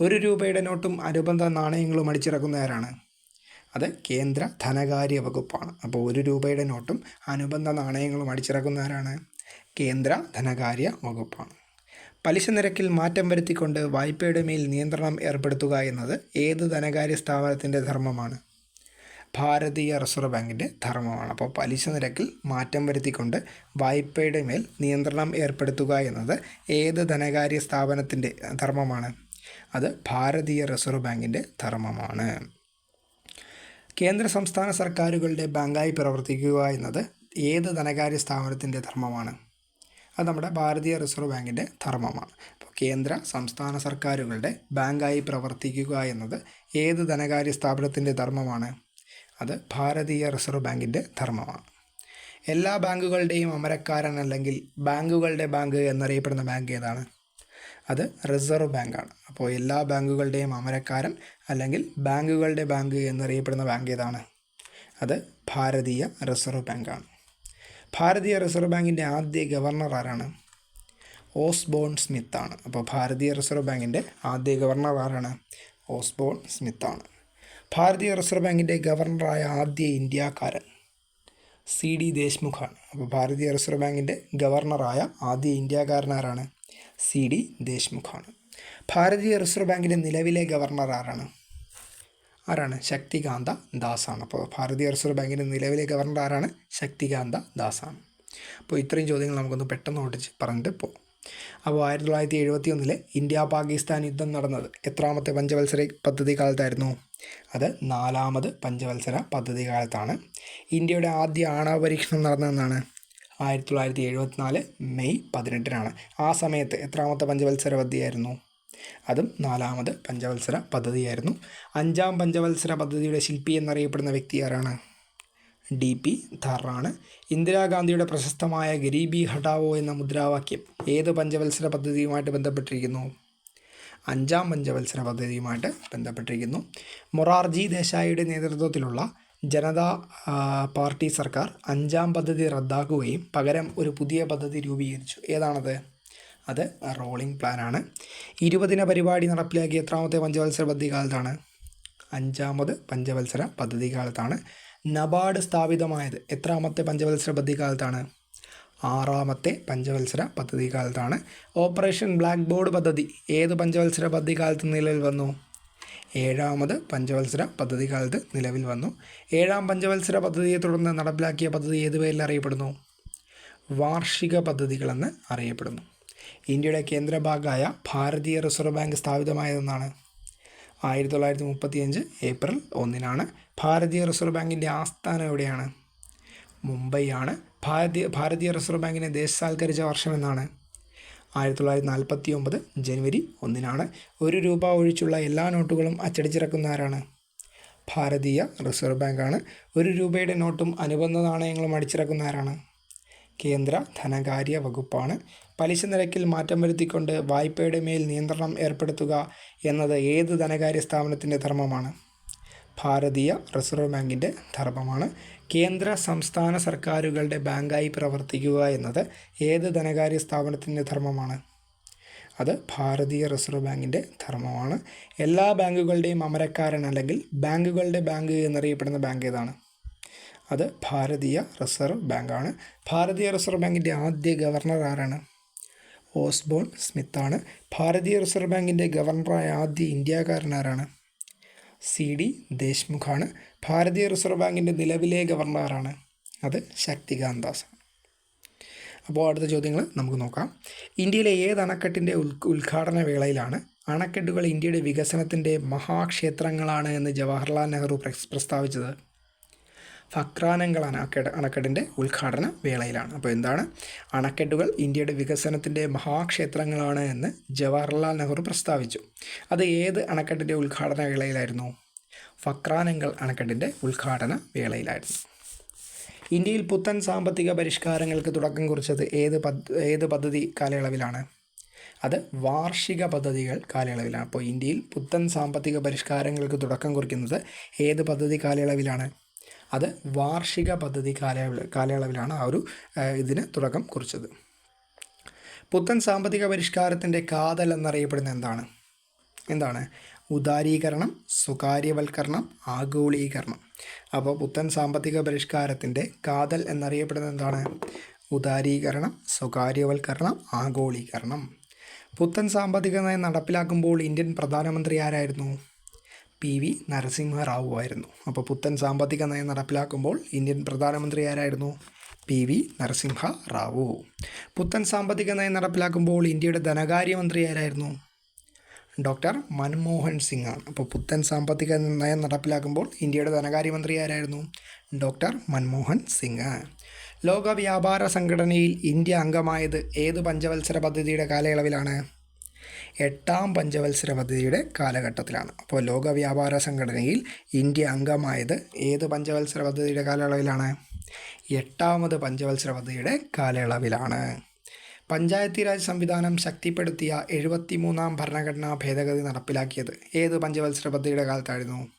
ഒരു രൂപയുടെ നോട്ടും അനുബന്ധ നാണയങ്ങളും അടിച്ചിറക്കുന്ന ആരാണ്? അത് കേന്ദ്ര ധനകാര്യ വകുപ്പാണ്. അപ്പോൾ ഒരു രൂപയുടെ നോട്ടും അനുബന്ധ നാണയങ്ങളും അടിച്ചിറക്കുന്ന ആരാണ്? കേന്ദ്ര ധനകാര്യ വകുപ്പാണ്. പലിശ നിരക്കിൽ മാറ്റം വരുത്തിക്കൊണ്ട് വായ്പയുടെ മേൽ നിയന്ത്രണം ഏർപ്പെടുത്തുക എന്നത് ഏത് ധനകാര്യ സ്ഥാപനത്തിന്റെ ധർമ്മമാണ്? ഭാരതീയ റിസർവ് ബാങ്കിന്റെ ധർമ്മമാണ്. അപ്പോൾ പലിശ നിരക്കിൽ മാറ്റം വരുത്തിക്കൊണ്ട് വായ്പയുടെ മേൽ നിയന്ത്രണം ഏർപ്പെടുത്തുക എന്നത് ഏത് ധനകാര്യ സ്ഥാപനത്തിന്റെ ധർമ്മമാണ്? അത് ഭാരതീയ റിസർവ് ബാങ്കിന്റെ ധർമ്മമാണ്. കേന്ദ്ര സംസ്ഥാന സർക്കാരുകളുടെ ബാങ്കായി പ്രവർത്തിക്കുക എന്നത് ഏത് ധനകാര്യ സ്ഥാപനത്തിന്റെ ധർമ്മമാണ്? അത് നമ്മുടെ ഭാരതീയ റിസർവ് ബാങ്കിന്റെ ധർമ്മമാണ്. അപ്പോൾ കേന്ദ്ര സംസ്ഥാന സർക്കാരുകളുടെ ബാങ്കായി പ്രവർത്തിക്കുക എന്നത് ഏത് ധനകാര്യ സ്ഥാപനത്തിന്റെ ധർമ്മമാണ്? അത് ഭാരതീയ റിസർവ് ബാങ്കിന്റെ ധർമ്മമാണ്. എല്ലാ ബാങ്കുകളുടെയും അമരക്കാരൻ അല്ലെങ്കിൽ ബാങ്കുകളുടെ ബാങ്ക് എന്നറിയപ്പെടുന്ന ബാങ്ക് ഏതാണ്? അത് റിസർവ് ബാങ്കാണ്. അപ്പോൾ എല്ലാ ബാങ്കുകളുടെയും അമരക്കാരൻ അല്ലെങ്കിൽ ബാങ്കുകളുടെ ബാങ്ക് എന്നറിയപ്പെടുന്ന ബാങ്ക് ഏതാണ്? അത് ഭാരതീയ റിസർവ് ബാങ്കാണ്. ഭാരതീയ റിസർവ് ബാങ്കിന്റെ ആദ്യ ഗവർണർ ആരാണ്? ഓസ്ബോൺ സ്മിത്താണ് അപ്പോൾ ഭാരതീയ റിസർവ് ബാങ്കിന്റെ ആദ്യ ഗവർണർ ആരാണ്? ഓസ്ബോൺ സ്മിത്താണ് ഭാരതീയ റിസർവ് ബാങ്കിന്റെ ഗവർണറായ ആദ്യ ഇന്ത്യക്കാരൻ സി ഡി ദേശ്മുഖാണ് അപ്പോൾ ഭാരതീയ റിസർവ് ബാങ്കിന്റെ ഗവർണറായ ആദ്യ ഇന്ത്യക്കാരൻ ആരാണ്? സി ഡി ദേശ്മുഖാണ് ഭാരതീയ റിസർവ് ബാങ്കിന്റെ നിലവിലെ ഗവർണർ ആരാണ്? ആരാണ്? ശക്തികാന്ത ദാസാണ്. അപ്പോൾ ഭാരതീയ റിസർവ് ബാങ്കിന്റെ നിലവിലെ ഗവർണർ ആരാണ്? ശക്തികാന്ത ദാസാണ്. അപ്പോൾ ഇത്രയും ചോദ്യങ്ങൾ നമുക്കൊന്ന് പെട്ടെന്ന് ഓടിച്ച് പറഞ്ഞിട്ട് പോകും അപ്പോൾ ആയിരത്തി തൊള്ളായിരത്തി എഴുപത്തി ഒന്നിലെ ഇന്ത്യ പാകിസ്ഥാൻ യുദ്ധം നടന്നത് എത്രാമത്തെ പഞ്ചവത്സര പദ്ധതി കാലത്തായിരുന്നു? അത് നാലാമത് പഞ്ചവത്സര പദ്ധതി കാലത്താണ്. ഇന്ത്യയുടെ ആദ്യ ആണവ പരീക്ഷണം നടന്നതെന്നാണ് ആയിരത്തി തൊള്ളായിരത്തി എഴുപത്തിനാല് മെയ് പതിനെട്ടിനാണ്. ആ സമയത്ത് എത്രാമത്തെ പഞ്ചവത്സര പദ്ധതിയായിരുന്നു? അതും നാലാമത് പഞ്ചവത്സര പദ്ധതിയായിരുന്നു. അഞ്ചാം പഞ്ചവത്സര പദ്ധതിയുടെ ശില്പി എന്നറിയപ്പെടുന്ന വ്യക്തി ആരാണ്? ഡി പി ധാറാണ്. ഇന്ദിരാഗാന്ധിയുടെ പ്രശസ്തമായ ഗരീബി ഹഠാവോ എന്ന മുദ്രാവാക്യം ഏത് പഞ്ചവത്സര പദ്ധതിയുമായിട്ട് ബന്ധപ്പെട്ടിരിക്കുന്നു? അഞ്ചാം പഞ്ചവത്സര പദ്ധതിയുമായിട്ട് ബന്ധപ്പെട്ടിരിക്കുന്നു. മൊറാർജി ദേശായിയുടെ നേതൃത്വത്തിലുള്ള ജനതാ പാർട്ടി സർക്കാർ അഞ്ചാം പദ്ധതി റദ്ദാക്കുകയും പകരം ഒരു പുതിയ പദ്ധതി രൂപീകരിച്ചു. ഏതാണത്? അത് റോളിംഗ് പ്ലാനാണ് ഇരുപതിന പരിപാടി നടപ്പിലാക്കിയ എത്രാമത്തെ പഞ്ചവത്സര പദ്ധതി കാലത്താണ് അഞ്ചാമത് പഞ്ചവത്സര പദ്ധതി കാലത്താണ് നബാർഡ് സ്ഥാപിതമായത് എത്രാമത്തെ പഞ്ചവത്സര പദ്ധതി കാലത്താണ് ആറാമത്തെ പഞ്ചവത്സര പദ്ധതി കാലത്താണ് ഓപ്പറേഷൻ ബ്ലാക്ക് ബോർഡ് പദ്ധതി ഏത് പഞ്ചവത്സര പദ്ധതി കാലത്ത് നിലവിൽ വന്നു? ഏഴാമത് പഞ്ചവത്സര പദ്ധതി കാലത്ത് നിലവിൽ വന്നു. ഏഴാം പഞ്ചവത്സര പദ്ധതിയെ തുടർന്ന് നടപ്പിലാക്കിയ പദ്ധതി ഏത് പേരിൽ അറിയപ്പെടുന്നു? വാർഷിക പദ്ധതികളെന്ന് അറിയപ്പെടുന്നു. ഇന്ത്യയുടെ കേന്ദ്രബാങ്കായ ഭാരതീയ റിസർവ് ബാങ്ക് സ്ഥാപിതമായതെന്നാണ്. ആയിരത്തി തൊള്ളായിരത്തി മുപ്പത്തിയഞ്ച് ഏപ്രിൽ ഒന്നിനാണ് ഭാരതീയ റിസർവ് ബാങ്കിന്റെ ആസ്ഥാനം എവിടെയാണ്? മുംബൈയാണ്. ഭാരതീയ ഭാരതീയ റിസർവ് ബാങ്കിനെ ദേശസാൽക്കരിച്ച വർഷം എന്നാണ് ആയിരത്തി തൊള്ളായിരത്തി നാൽപ്പത്തി ഒമ്പത് ജനുവരി ഒന്നിനാണ് ഒരു രൂപ ഒഴിച്ചുള്ള എല്ലാ നോട്ടുകളും അച്ചടിച്ചിറക്കുന്ന ആരാണ്? ഭാരതീയ റിസർവ് ബാങ്കാണ്. ഒരു രൂപയുടെ നോട്ടും അനുബന്ധ നാണയങ്ങളും അടിച്ചിറക്കുന്ന ആരാണ്? കേന്ദ്ര ധനകാര്യ വകുപ്പാണ്. പലിശ നിരക്കിൽ മാറ്റം വരുത്തിക്കൊണ്ട് വായ്പയുടെ മേൽ നിയന്ത്രണം ഏർപ്പെടുത്തുക എന്നത് ഏത് ധനകാര്യ സ്ഥാപനത്തിന്റെ ധർമ്മമാണ്? ഭാരതീയ റിസർവ് ബാങ്കിന്റെ ധർമ്മമാണ്. കേന്ദ്ര സംസ്ഥാന സർക്കാരുകളുടെ ബാങ്കായി പ്രവർത്തിക്കുക എന്നത് ഏത് ധനകാര്യ സ്ഥാപനത്തിന്റെ ധർമ്മമാണ്? അത് ഭാരതീയ റിസർവ് ബാങ്കിന്റെ ധർമ്മമാണ്. എല്ലാ ബാങ്കുകളുടെയും അമരക്കാരൻ അല്ലെങ്കിൽ ബാങ്കുകളുടെ ബാങ്ക് എന്നറിയപ്പെടുന്ന ബാങ്ക് ഏതാണ്? അത് ഭാരതീയ റിസർവ് ബാങ്കാണ്. ഭാരതീയ റിസർവ് ബാങ്കിന്റെ ആദ്യ ഗവർണർ ആരാണ്? ഓസ്ബോൺ സ്മിത്താണ് ഭാരതീയ റിസർവ് ബാങ്കിന്റെ ഗവർണറായ ആദ്യ ഇന്ത്യക്കാരനാരാണ്. സി. ഡി. ദേശ്മുഖാണ് ഭാരതീയ റിസർവ് ബാങ്കിന്റെ നിലവിലെ ഗവർണറാണ്. അത് ശക്തികാന്ത് ദാസ് അപ്പോൾ അടുത്ത ചോദ്യങ്ങൾ നമുക്ക് നോക്കാം. ഇന്ത്യയിലെ ഏത് അണക്കെട്ടിന്റെ ഉൽ ഉദ്ഘാടന വേളയിലാണ്? അണക്കെട്ടുകൾ ഇന്ത്യയുടെ വികസനത്തിന്റെ മഹാക്ഷേത്രങ്ങളാണ് എന്ന് ജവഹർലാൽ നെഹ്റു പ്രസ് പ്രസ്താവിച്ചത്. ഫക്രാനങ്ങൾ അണക്കെട്ട് അണക്കെട്ടിന്റെ ഉദ്ഘാടന വേളയിലാണ്. അപ്പോൾ എന്താണ്? അണക്കെട്ടുകൾ ഇന്ത്യയുടെ വികസനത്തിന്റെ മഹാക്ഷേത്രങ്ങളാണ് എന്ന് ജവഹർലാൽ നെഹ്റു പ്രസ്താവിച്ചു. അത് ഏത് അണക്കെട്ടിന്റെ ഉദ്ഘാടന വേളയിലായിരുന്നു? ഫക്രാനങ്ങൾ അണക്കെട്ടിന്റെ ഉദ്ഘാടന വേളയിലായിരുന്നു. ഇന്ത്യയിൽ പുത്തൻ സാമ്പത്തിക പരിഷ്കാരങ്ങൾക്ക് തുടക്കം കുറിച്ചത് ഏത് പദ് ഏത് പദ്ധതി കാലയളവിലാണ്? അത് വാർഷിക പദ്ധതികൾ കാലയളവിലാണ്. അപ്പോൾ ഇന്ത്യയിൽ പുത്തൻ സാമ്പത്തിക പരിഷ്കാരങ്ങൾക്ക് തുടക്കം കുറിക്കുന്നത് ഏത് പദ്ധതി കാലയളവിലാണ്? അത് വാർഷിക പദ്ധതി കാലയളവിൽ കാലയളവിലാണ് ആ ഒരു ഇതിന് തുടക്കം കുറിച്ചത്. പുത്തൻ സാമ്പത്തിക പരിഷ്കാരത്തിന്റെ കാതൽ എന്നറിയപ്പെടുന്ന എന്താണ്? എന്താണ്? ഉദാരീകരണം സ്വകാര്യവൽക്കരണം ആഗോളീകരണം. അപ്പോൾ പുത്തൻ സാമ്പത്തിക പരിഷ്കാരത്തിന്റെ കാതൽ എന്നറിയപ്പെടുന്നത് എന്താണ്? ഉദാരീകരണം സ്വകാര്യവൽക്കരണം ആഗോളീകരണം. പുത്തൻ സാമ്പത്തിക നയം നടപ്പിലാക്കുമ്പോൾ ഇന്ത്യൻ പ്രധാനമന്ത്രി ആരായിരുന്നു? പി വി നരസിംഹറാവു ആയിരുന്നു അപ്പോൾ പുത്തൻ സാമ്പത്തിക നയം നടപ്പിലാക്കുമ്പോൾ ഇന്ത്യൻ പ്രധാനമന്ത്രി ആരായിരുന്നു പി വി നരസിംഹ റാവു പുത്തൻ സാമ്പത്തിക നയം നടപ്പിലാക്കുമ്പോൾ ഇന്ത്യയുടെ ധനകാര്യമന്ത്രി ആരായിരുന്നു ഡോക്ടർ മൻമോഹൻ സിംഗ് ആണ് അപ്പോൾ പുത്തൻ സാമ്പത്തിക നയം നടപ്പിലാക്കുമ്പോൾ ഇന്ത്യയുടെ ധനകാര്യമന്ത്രി ആരായിരുന്നു ഡോക്ടർ മൻമോഹൻ സിംഗ്. ലോക വ്യാപാര സംഘടനയിൽ ഇന്ത്യ അംഗമായത് ഏത് പഞ്ചവത്സര പദ്ധതിയുടെ കാലയളവിലാണ്? എട്ടാം പഞ്ചവത്സര പദ്ധതിയുടെ കാലഘട്ടത്തിലാണ്. അപ്പോൾ ലോക വ്യാപാര സംഘടനയിൽ ഇന്ത്യ അംഗമായത് ഏത് പഞ്ചവത്സര പദ്ധതിയുടെ കാലയളവിലാണ്? എട്ടാമത് പഞ്ചവത്സര പദ്ധതിയുടെ കാലയളവിലാണ്. പഞ്ചായത്തി രാജ് സംവിധാനം ശക്തിപ്പെടുത്തിയ എഴുപത്തിമൂന്നാം ഭരണഘടനാ ഭേദഗതി നടപ്പിലാക്കിയത് ഏത് പഞ്ചവത്സര പദ്ധതിയുടെ കാലത്തായിരുന്നു?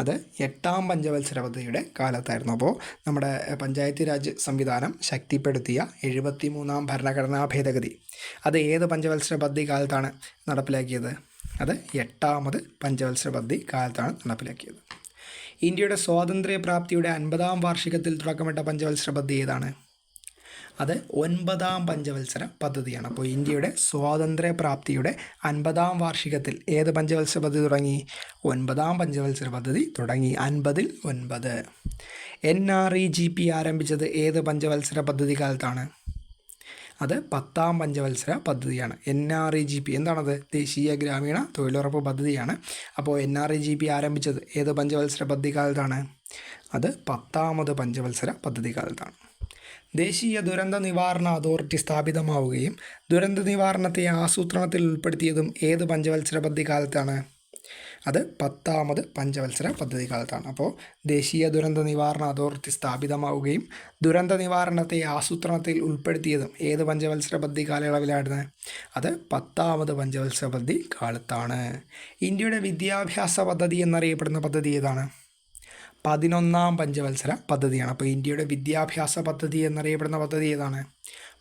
അത് എട്ടാം പഞ്ചവത്സര പദ്ധതിയുടെ കാലത്തായിരുന്നു. അപ്പോൾ നമ്മുടെ പഞ്ചായത്തി രാജ് സംവിധാനം ശക്തിപ്പെടുത്തിയ എഴുപത്തി മൂന്നാം ഭരണഘടനാ ഭേദഗതി. അത് ഏത് പഞ്ചവത്സര പദ്ധതി കാലത്താണ് നടപ്പിലാക്കിയത്? അത് എട്ടാമത് പഞ്ചവത്സര പദ്ധതി കാലത്താണ് നടപ്പിലാക്കിയത്. ഇന്ത്യയുടെ സ്വാതന്ത്ര്യപ്രാപ്തിയുടെ അൻപതാം വാർഷികത്തിൽ തുടക്കമിട്ട പഞ്ചവത്സര പദ്ധതി ഏതാണ്? അത് ഒൻപതാം പഞ്ചവത്സര പദ്ധതിയാണ്. അപ്പോൾ ഇന്ത്യയുടെ സ്വാതന്ത്ര്യ പ്രാപ്തിയുടെ അൻപതാം വാർഷികത്തിൽ ഏത് പഞ്ചവത്സര പദ്ധതി തുടങ്ങി? ഒൻപതാം പഞ്ചവത്സര പദ്ധതി തുടങ്ങി അൻപതിൽ ഒൻപത്. N R E G P ആരംഭിച്ചത് ഏത് പഞ്ചവത്സര പദ്ധതി കാലത്താണ് അത് പത്താം പഞ്ചവത്സര പദ്ധതിയാണ്. N R E G P എന്താണത്? ദേശീയ ഗ്രാമീണ തൊഴിലുറപ്പ് പദ്ധതിയാണ്. അപ്പോൾ N R E G P ആരംഭിച്ചത് ഏത് പഞ്ചവത്സര പദ്ധതി കാലത്താണ് അത് പത്താമത് പഞ്ചവത്സര പദ്ധതി കാലത്താണ് ദേശീയ ദുരന്ത നിവാരണ അതോറിറ്റി സ്ഥാപിതമാവുകയും ദുരന്ത നിവാരണത്തെ ആസൂത്രണത്തിൽ ഉൾപ്പെടുത്തിയതും ഏത് പഞ്ചവത്സര പദ്ധതി കാലത്താണ് അത് പത്താമത് പഞ്ചവത്സര പദ്ധതി കാലത്താണ് അപ്പോൾ ദേശീയ ദുരന്ത നിവാരണ അതോറിറ്റി സ്ഥാപിതമാവുകയും ദുരന്ത നിവാരണത്തെ ആസൂത്രണത്തിൽ ഉൾപ്പെടുത്തിയതും ഏത് പഞ്ചവത്സര പദ്ധതി കാലയളവിലായിരുന്നു അത് പത്താമത് പഞ്ചവത്സര പദ്ധതി കാലത്താണ് ഇന്ത്യയുടെ വിദ്യാഭ്യാസ പദ്ധതി എന്നറിയപ്പെടുന്ന പദ്ധതി ഏതാണ്? പതിനൊന്നാം പഞ്ചവത്സര പദ്ധതിയാണ്. അപ്പോൾ ഇന്ത്യയുടെ വിദ്യാഭ്യാസ പദ്ധതി എന്നറിയപ്പെടുന്ന പദ്ധതി ഏതാണ്?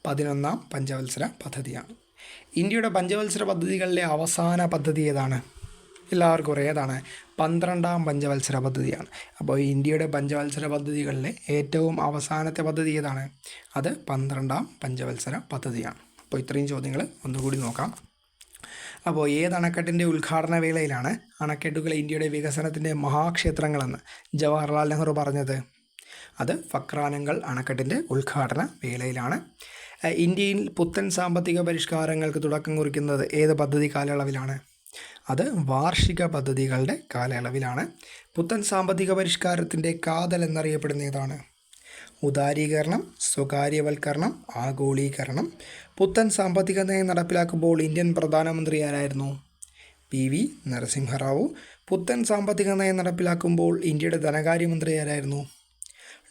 പതിനൊന്നാം പഞ്ചവത്സര പദ്ധതിയാണ്. ഇന്ത്യയുടെ പഞ്ചവത്സര പദ്ധതികളിലെ അവസാന പദ്ധതി ഏതാണ്? എല്ലാവർക്കും ഏതാണ്? പന്ത്രണ്ടാം പഞ്ചവത്സര പദ്ധതിയാണ്. അപ്പോൾ ഇന്ത്യയുടെ പഞ്ചവത്സര പദ്ധതികളിലെ ഏറ്റവും അവസാനത്തെ പദ്ധതി ഏതാണ്? അത് പന്ത്രണ്ടാം പഞ്ചവത്സര പദ്ധതിയാണ്. അപ്പോൾ ഇത്രയും ചോദ്യങ്ങൾ ഒന്നുകൂടി നോക്കാം. അപ്പോൾ ഏത് അണക്കെട്ടിന്റെ ഉദ്ഘാടന വേളയിലാണ് അണക്കെട്ടുകൾ ഇന്ത്യയുടെ വികസനത്തിന്റെ മഹാക്ഷേത്രങ്ങളെന്ന് ജവഹർലാൽ നെഹ്റു പറഞ്ഞത്? അത് ഫക്രാനങ്ങൾ അണക്കെട്ടിന്റെ ഉദ്ഘാടന വേളയിലാണ്. ഇന്ത്യയിൽ പുത്തൻ സാമ്പത്തിക പരിഷ്കാരങ്ങൾക്ക് തുടക്കം കുറിക്കുന്നത് ഏത് പദ്ധതി കാലയളവിലാണ്? അത് വാർഷിക പദ്ധതികളുടെ കാലയളവിലാണ്. പുത്തൻ സാമ്പത്തിക പരിഷ്കാരത്തിന്റെ കാതൽ എന്നറിയപ്പെടുന്ന ഏതാണ് ഉദാരീകരണം സ്വകാര്യവൽക്കരണം ആഗോളീകരണം പുത്തൻ സാമ്പത്തിക നയം നടപ്പിലാക്കുമ്പോൾ ഇന്ത്യൻ പ്രധാനമന്ത്രി ആരായിരുന്നു? P V Narasimha Rao. പുത്തൻ സാമ്പത്തിക നയം നടപ്പിലാക്കുമ്പോൾ ഇന്ത്യയുടെ ധനകാര്യമന്ത്രി ആരായിരുന്നു?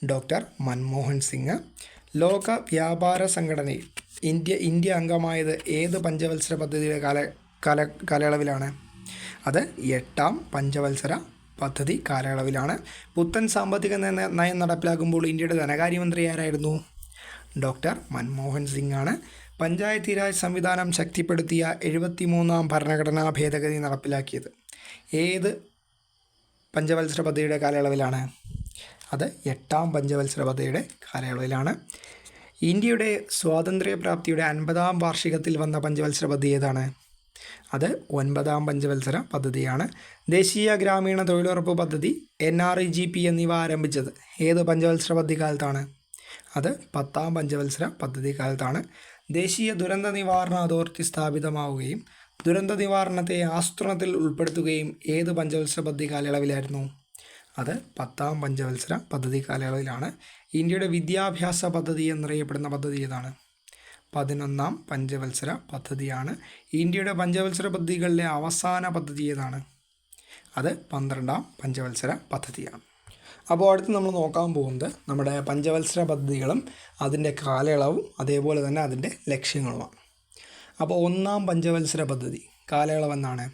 ഡോക്ടർ മൻമോഹൻ സിംഗ്. ലോക വ്യാപാര സംഘടനയിൽ ഇന്ത്യ ഇന്ത്യ അംഗമായത് ഏത് പഞ്ചവത്സര പദ്ധതിയുടെ കാല കാല കാലയളവിലാണ്? അത് എട്ടാം പഞ്ചവത്സര പദ്ധതി കാലയളവിലാണ്. പുത്തൻ സാമ്പത്തിക നയം നടപ്പിലാക്കുമ്പോൾ ഇന്ത്യയുടെ ധനകാര്യമന്ത്രി ആരായിരുന്നു? ഡോക്ടർ മൻമോഹൻ സിംഗ് ആണ്. പഞ്ചായത്തി രാജ് സംവിധാനം ശക്തിപ്പെടുത്തിയ എഴുപത്തിമൂന്നാം ഭരണഘടനാ ഭേദഗതി നടപ്പിലാക്കിയത്. ഏത് പഞ്ചവത്സര പദ്ധതിയുടെ കാലയളവിലാണ്? അത് എട്ടാം പഞ്ചവത്സര പദ്ധതിയുടെ കാലയളവിലാണ്. ഇന്ത്യയുടെ സ്വാതന്ത്ര്യപ്രാപ്തിയുടെ അൻപതാം വാർഷികത്തിൽ വന്ന പഞ്ചവത്സര പദ്ധതി ഏതാണ്? അത് ഒൻപതാം പഞ്ചവത്സര പദ്ധതിയാണ് ദേശീയ ഗ്രാമീണ തൊഴിലുറപ്പ് പദ്ധതി N R E G P എന്നിവ ആരംഭിച്ചത് ഏത് പഞ്ചവത്സര പദ്ധതി കാലത്താണ് അത് പത്താം പഞ്ചവത്സര പദ്ധതി കാലത്താണ് ദേശീയ ദുരന്ത നിവാരണ അതോറിറ്റി സ്ഥാപിതമാവുകയും ദുരന്ത നിവാരണത്തെ ആസൂത്രണത്തിൽ ഉൾപ്പെടുത്തുകയും ഏത് പഞ്ചവത്സര പദ്ധതി കാലയളവിലായിരുന്നു? അത് പത്താം പഞ്ചവത്സര പദ്ധതി കാലയളവിലാണ്. ഇന്ത്യയുടെ വിദ്യാഭ്യാസ പദ്ധതി എന്നറിയപ്പെടുന്ന പദ്ധതി ഏതാണ്? പതിനൊന്നാം പഞ്ചവത്സര പദ്ധതിയാണ്. ഇന്ത്യയുടെ പഞ്ചവത്സര പദ്ധതികളിലെ അവസാന പദ്ധതി ഏതാണ്? അത് പന്ത്രണ്ടാം പഞ്ചവത്സര പദ്ധതിയാണ്. അപ്പോൾ അടുത്ത് നമ്മൾ നോക്കാൻ പോകുന്നത് നമ്മുടെ പഞ്ചവത്സര പദ്ധതികളും അതിന്റെ കാലയളവും അതേപോലെ തന്നെ അതിന്റെ ലക്ഷ്യങ്ങളുമാണ്. അപ്പോൾ ഒന്നാം പഞ്ചവത്സര പദ്ധതി കാലയളവ് എന്നാണ്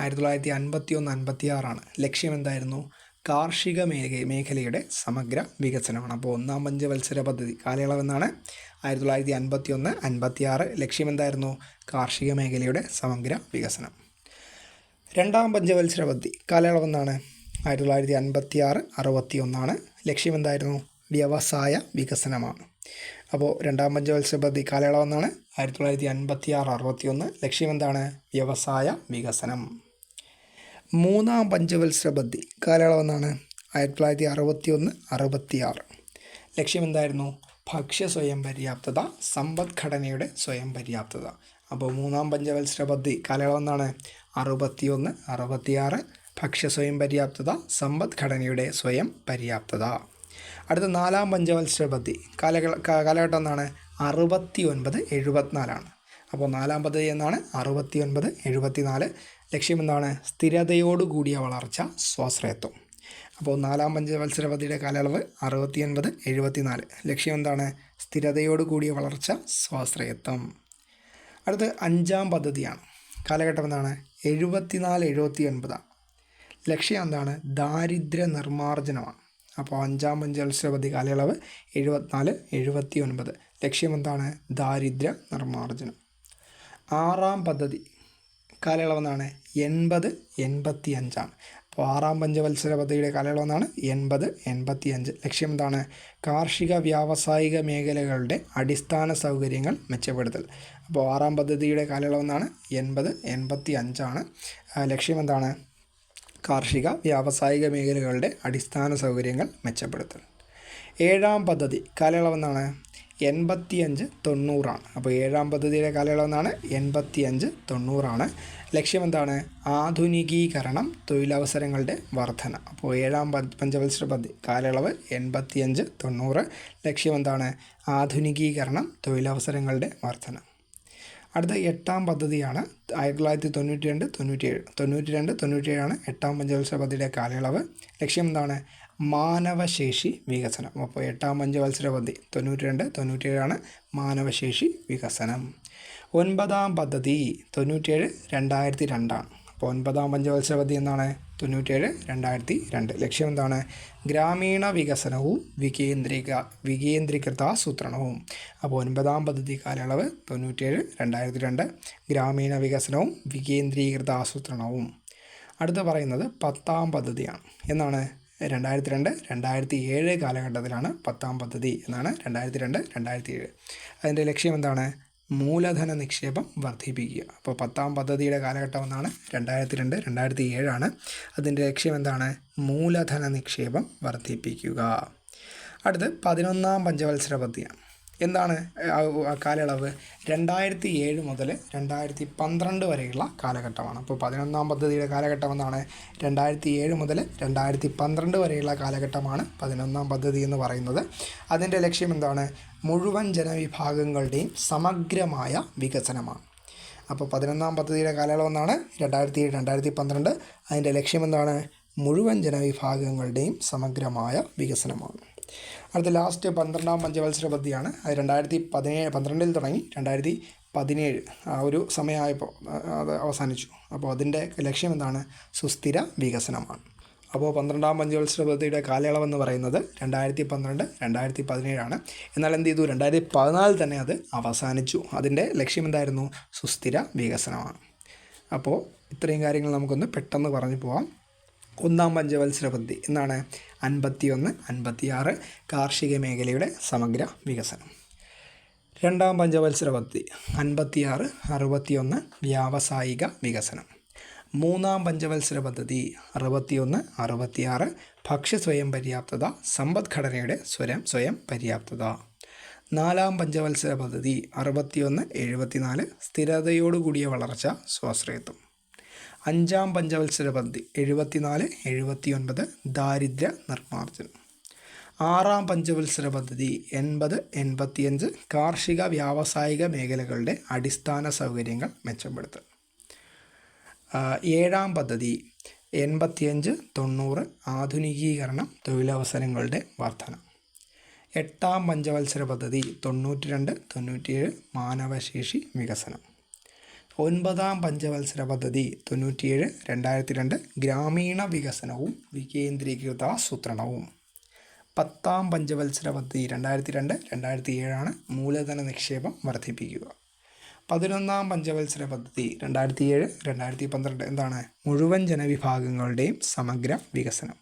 ആയിരത്തി തൊള്ളായിരത്തി അൻപത്തി ഒന്ന് അൻപത്തി ആറാണ് ലക്ഷ്യം എന്തായിരുന്നു? കാർഷിക മേഖ മേഖലയുടെ സമഗ്ര വികസനമാണ്. അപ്പോൾ ഒന്നാം പഞ്ചവത്സര പദ്ധതി കാലയളവ് എന്നാണ് ആയിരത്തി തൊള്ളായിരത്തി അൻപത്തി ഒന്ന് അൻപത്തി ആറ് ലക്ഷ്യം എന്തായിരുന്നു? കാർഷിക മേഖലയുടെ സമഗ്ര വികസനം. രണ്ടാം പഞ്ചവത്സര പദ്ധതി കാലയളവ് എന്നാണ് ആയിരത്തി തൊള്ളായിരത്തി അൻപത്തി ആറ് അറുപത്തി ഒന്നാണ് ലക്ഷ്യം എന്തായിരുന്നു? വ്യവസായ വികസനമാണ്. അപ്പോൾ രണ്ടാം പഞ്ചവത്സര പദ്ധതി കാലയളവ് എന്നാണ് ആയിരത്തി തൊള്ളായിരത്തി അൻപത്തി ആറ് അറുപത്തി ഒന്ന് ലക്ഷ്യം എന്താണ്? വ്യവസായ വികസനം. മൂന്നാം പഞ്ചവത്സര പദ്ധതി കാലയളവ് എന്നാണ് ആയിരത്തി തൊള്ളായിരത്തി അറുപത്തി ഒന്ന് അറുപത്തി ആറ് ലക്ഷ്യം എന്തായിരുന്നു? ഭക്ഷ്യ സ്വയം പര്യാപ്തത സമ്പദ്ഘടനയുടെ സ്വയം പര്യാപ്തത. അപ്പോൾ മൂന്നാം പഞ്ചവത്സര പദ്ധതി കാലയളവ് എന്നാണ് അറുപത്തി ഒന്ന് അറുപത്തിയാറ് ഭക്ഷ്യ സ്വയം പര്യാപ്തത സമ്പദ്ഘടനയുടെ സ്വയം പര്യാപ്തത. അടുത്ത നാലാം പഞ്ചവത്സര പദ്ധതി. കാലഘ കാലഘട്ടം എന്നാണ് അറുപത്തി ഒൻപത് എഴുപത്തിനാലാണ്. അപ്പോൾ നാലാം പദ്ധതി എന്നാണ് അറുപത്തി ഒൻപത് എഴുപത്തിനാല്. ലക്ഷ്യം എന്താണ്? സ്ഥിരതയോടുകൂടിയ വളർച്ച സ്വാശ്രയത്വം. അപ്പോൾ നാലാം പഞ്ചവത്സര പദ്ധതിയുടെ കാലയളവ് അറുപത്തി ഒൻപത് എഴുപത്തിനാല്. ലക്ഷ്യം എന്താണ്? സ്ഥിരതയോടുകൂടിയ വളർച്ച സ്വാശ്രയത്വം. അടുത്ത് അഞ്ചാം പദ്ധതിയാണ്. കാലഘട്ടം എന്താണ്? എഴുപത്തിനാല് എഴുപത്തി ഒൻപതാണ് ലക്ഷ്യം എന്താണ്? ദാരിദ്ര്യ നിർമ്മാർജനമാണ്. അപ്പോൾ അഞ്ചാം പഞ്ചവത്സര പദ്ധതി കാലയളവ് എഴുപത്തിനാല് എഴുപത്തി ഒൻപത് ലക്ഷ്യം എന്താണ്? ദാരിദ്ര്യ നിർമ്മാർജനം. ആറാം പദ്ധതി കാലയളവ് എന്നാണ്? എൺപത് എൺപത്തി അഞ്ചാണ് അപ്പോൾ ആറാം പഞ്ചവത്സര പദ്ധതിയുടെ കാലയളവ് എന്നാണ്? എൺപത് എൺപത്തി അഞ്ച് ലക്ഷ്യം എന്താണ്? കാർഷിക വ്യാവസായിക മേഖലകളുടെ അടിസ്ഥാന സൗകര്യങ്ങൾ മെച്ചപ്പെടുത്തൽ. അപ്പോൾ ആറാം പദ്ധതിയുടെ കാലയളവ് എന്നാണ്? എൺപത് എൺപത്തി അഞ്ചാണ് ലക്ഷ്യം എന്താണ്? കാർഷിക വ്യാവസായിക മേഖലകളുടെ അടിസ്ഥാന സൗകര്യങ്ങൾ മെച്ചപ്പെടുത്തൽ. ഏഴാം പദ്ധതി കാലയളവ് എന്നാണ് എൺപത്തിയഞ്ച് തൊണ്ണൂറാണ്. അപ്പോൾ ഏഴാം പദ്ധതിയുടെ കാലയളവ് എന്നാണ് എൺപത്തിയഞ്ച് തൊണ്ണൂറാണ്. ലക്ഷ്യമെന്താണ് ആധുനികീകരണം തൊഴിലവസരങ്ങളുടെ വർധന. അപ്പോൾ ഏഴാം പഞ്ചവത്സര പദ്ധതി കാലയളവ് എൺപത്തിയഞ്ച് തൊണ്ണൂറ്. ലക്ഷ്യമെന്താണ് ആധുനികീകരണം തൊഴിലവസരങ്ങളുടെ വർധന. അടുത്ത എട്ടാം പദ്ധതിയാണ് ആയിരത്തി തൊള്ളായിരത്തി തൊണ്ണൂറ്റി രണ്ട് തൊണ്ണൂറ്റിയേഴ് തൊണ്ണൂറ്റി രണ്ട് തൊണ്ണൂറ്റിയേഴാണ് എട്ടാം പഞ്ചവത്സര പദ്ധതിയുടെ കാലയളവ്. ലക്ഷ്യം എന്താണ്? മാനവശേഷി വികസനം. അപ്പോൾ എട്ടാം പഞ്ചവത്സര പദ്ധതി തൊണ്ണൂറ്റി രണ്ട് തൊണ്ണൂറ്റിയേഴാണ് മാനവശേഷി വികസനം. ഒൻപതാം പദ്ധതി തൊണ്ണൂറ്റിയേഴ് രണ്ടായിരത്തി രണ്ടാണ്. അപ്പോൾ ഒൻപതാം പഞ്ചവത്സര പദ്ധതി എന്നാണ് തൊണ്ണൂറ്റിയേഴ് രണ്ടായിരത്തി രണ്ട്. ലക്ഷ്യം എന്താണ്? ഗ്രാമീണ വികസനവും വികേന്ദ്രീക വികേന്ദ്രീകൃത ആസൂത്രണവും അപ്പോൾ ഒൻപതാം പദ്ധതി കാലയളവ് തൊണ്ണൂറ്റേഴ് രണ്ടായിരത്തി രണ്ട്. ഗ്രാമീണ വികസനവും വികേന്ദ്രീകൃത ആസൂത്രണവും അടുത്ത് പറയുന്നത് പത്താം പദ്ധതിയാണ്. എന്നാണ്? രണ്ടായിരത്തി രണ്ട് രണ്ടായിരത്തി ഏഴ് കാലഘട്ടത്തിലാണ് പത്താം പദ്ധതി. എന്നാണ്? രണ്ടായിരത്തി രണ്ട് രണ്ടായിരത്തി ഏഴ്. അതിന്റെ ലക്ഷ്യം എന്താണ്? മൂലധന നിക്ഷേപം വർദ്ധിപ്പിക്കുക. അപ്പോൾ പത്താം പദ്ധതിയുടെ കാലഘട്ടം എന്നാണ്. രണ്ടായിരത്തി രണ്ട് രണ്ടായിരത്തി ഏഴാണ് അതിന്റെ ലക്ഷ്യം എന്താണ്? മൂലധന നിക്ഷേപം വർദ്ധിപ്പിക്കുക. അടുത്ത് പതിനൊന്നാം പഞ്ചവത്സര പദ്ധതിയാണ്. എന്താണ് കാലയളവ്? രണ്ടായിരത്തി ഏഴ് മുതൽ രണ്ടായിരത്തി പന്ത്രണ്ട് വരെയുള്ള കാലഘട്ടമാണ്. അപ്പോൾ പതിനൊന്നാം പദ്ധതിയുടെ കാലഘട്ടം എന്നാണ് രണ്ടായിരത്തി ഏഴ് മുതൽ രണ്ടായിരത്തി പന്ത്രണ്ട് വരെയുള്ള കാലഘട്ടമാണ് പതിനൊന്നാം പദ്ധതി എന്ന് പറയുന്നത്. അതിന്റെ ലക്ഷ്യം എന്താണ്? മുഴുവൻ ജനവിഭാഗങ്ങളുടെയും സമഗ്രമായ വികസനമാണ്. അപ്പോൾ പതിനൊന്നാം പദ്ധതിയുടെ കാലയളവ് എന്നാണ് രണ്ടായിരത്തി ഏഴ് രണ്ടായിരത്തി പന്ത്രണ്ട് അതിന്റെ ലക്ഷ്യം എന്താണ്? മുഴുവൻ ജനവിഭാഗങ്ങളുടെയും സമഗ്രമായ വികസനമാണ്. അടുത്ത ലാസ്റ്റ് പന്ത്രണ്ടാം പഞ്ചവത്സര പദ്ധതിയാണ്. അത് രണ്ടായിരത്തി പതിനേഴ് പന്ത്രണ്ടിൽ തുടങ്ങി. രണ്ടായിരത്തി പതിനേഴ് ആ ഒരു സമയമായപ്പോൾ അത് അവസാനിച്ചു. അപ്പോൾ അതിന്റെ ലക്ഷ്യം എന്താണ്? സുസ്ഥിര വികസനമാണ്. അപ്പോൾ പന്ത്രണ്ടാം പഞ്ചവത്സര പദ്ധതിയുടെ കാലയളവ് എന്ന് പറയുന്നത് രണ്ടായിരത്തി പന്ത്രണ്ട് രണ്ടായിരത്തി പതിനേഴാണ്. എന്നാൽ എന്ത് ചെയ്തു? രണ്ടായിരത്തി പതിനാലിൽ തന്നെ അത് അവസാനിച്ചു. അതിന്റെ ലക്ഷ്യം എന്തായിരുന്നു? സുസ്ഥിര വികസനമാണ്. അപ്പോൾ ഇത്രയും കാര്യങ്ങൾ നമുക്കൊന്ന് പെട്ടെന്ന് പറഞ്ഞു പോവാം. ഒന്നാം പഞ്ചവത്സര പദ്ധതി എന്നാണ് അൻപത്തിയൊന്ന് അൻപത്തിയാറ് കാർഷിക മേഖലയുടെ സമഗ്ര വികസനം. രണ്ടാം പഞ്ചവത്സര പദ്ധതി അൻപത്തിയാറ് അറുപത്തിയൊന്ന് വ്യാവസായിക വികസനം. മൂന്നാം പഞ്ചവത്സര പദ്ധതി അറുപത്തിയൊന്ന് അറുപത്തിയാറ് ഭക്ഷ്യ സ്വയം പര്യാപ്തത സമ്പദ്ഘടനയുടെ സ്വരം സ്വയം പര്യാപ്തത. നാലാം പഞ്ചവത്സര പദ്ധതി അറുപത്തിയൊന്ന് എഴുപത്തിനാല് സ്ഥിരതയോടുകൂടിയ വളർച്ച സ്വാശ്രയത്വം. അഞ്ചാം പഞ്ചവത്സര പദ്ധതി എഴുപത്തിനാല് എഴുപത്തിയൊൻപത് ദാരിദ്ര്യ നിർമ്മാർജനം. ആറാം പഞ്ചവത്സര പദ്ധതി എൺപത് എൺപത്തിയഞ്ച് കാർഷിക വ്യാവസായിക മേഖലകളുടെ അടിസ്ഥാന സൗകര്യങ്ങൾ മെച്ചപ്പെടുത്തുക ഏഴാം പദ്ധതി എൺപത്തിയഞ്ച് തൊണ്ണൂറ് ആധുനികീകരണം തൊഴിലവസരങ്ങളുടെ വർധന എട്ടാം പഞ്ചവത്സര പദ്ധതി തൊണ്ണൂറ്റി രണ്ട് തൊണ്ണൂറ്റിയേഴ് മാനവശേഷി വികസനം. ഒൻപതാം പഞ്ചവത്സര പദ്ധതി തൊണ്ണൂറ്റിയേഴ് രണ്ടായിരത്തി രണ്ട് ഗ്രാമീണ വികസനവും വികേന്ദ്രീകൃത ആസൂത്രണവും. പത്താം പഞ്ചവത്സര പദ്ധതി രണ്ടായിരത്തി രണ്ട് രണ്ടായിരത്തി ഏഴാണ് മൂലധന നിക്ഷേപം വർദ്ധിപ്പിക്കുക. പതിനൊന്നാം പഞ്ചവത്സര പദ്ധതി രണ്ടായിരത്തി ഏഴ് രണ്ടായിരത്തി പന്ത്രണ്ട് എന്താണ്? മുഴുവൻ ജനവിഭാഗങ്ങളുടെയും സമഗ്ര വികസനം.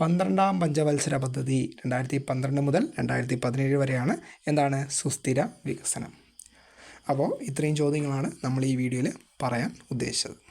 പന്ത്രണ്ടാം പഞ്ചവത്സര പദ്ധതി രണ്ടായിരത്തി പന്ത്രണ്ട് മുതൽ രണ്ടായിരത്തി പതിനേഴ് വരെയാണ് എന്താണ്? സുസ്ഥിര വികസനം. അപ്പോൾ ഇത്രയും ചോദ്യങ്ങളാണ് നമ്മൾ ഈ വീഡിയോയിൽ പറയാൻ ഉദ്ദേശിച്ചത്.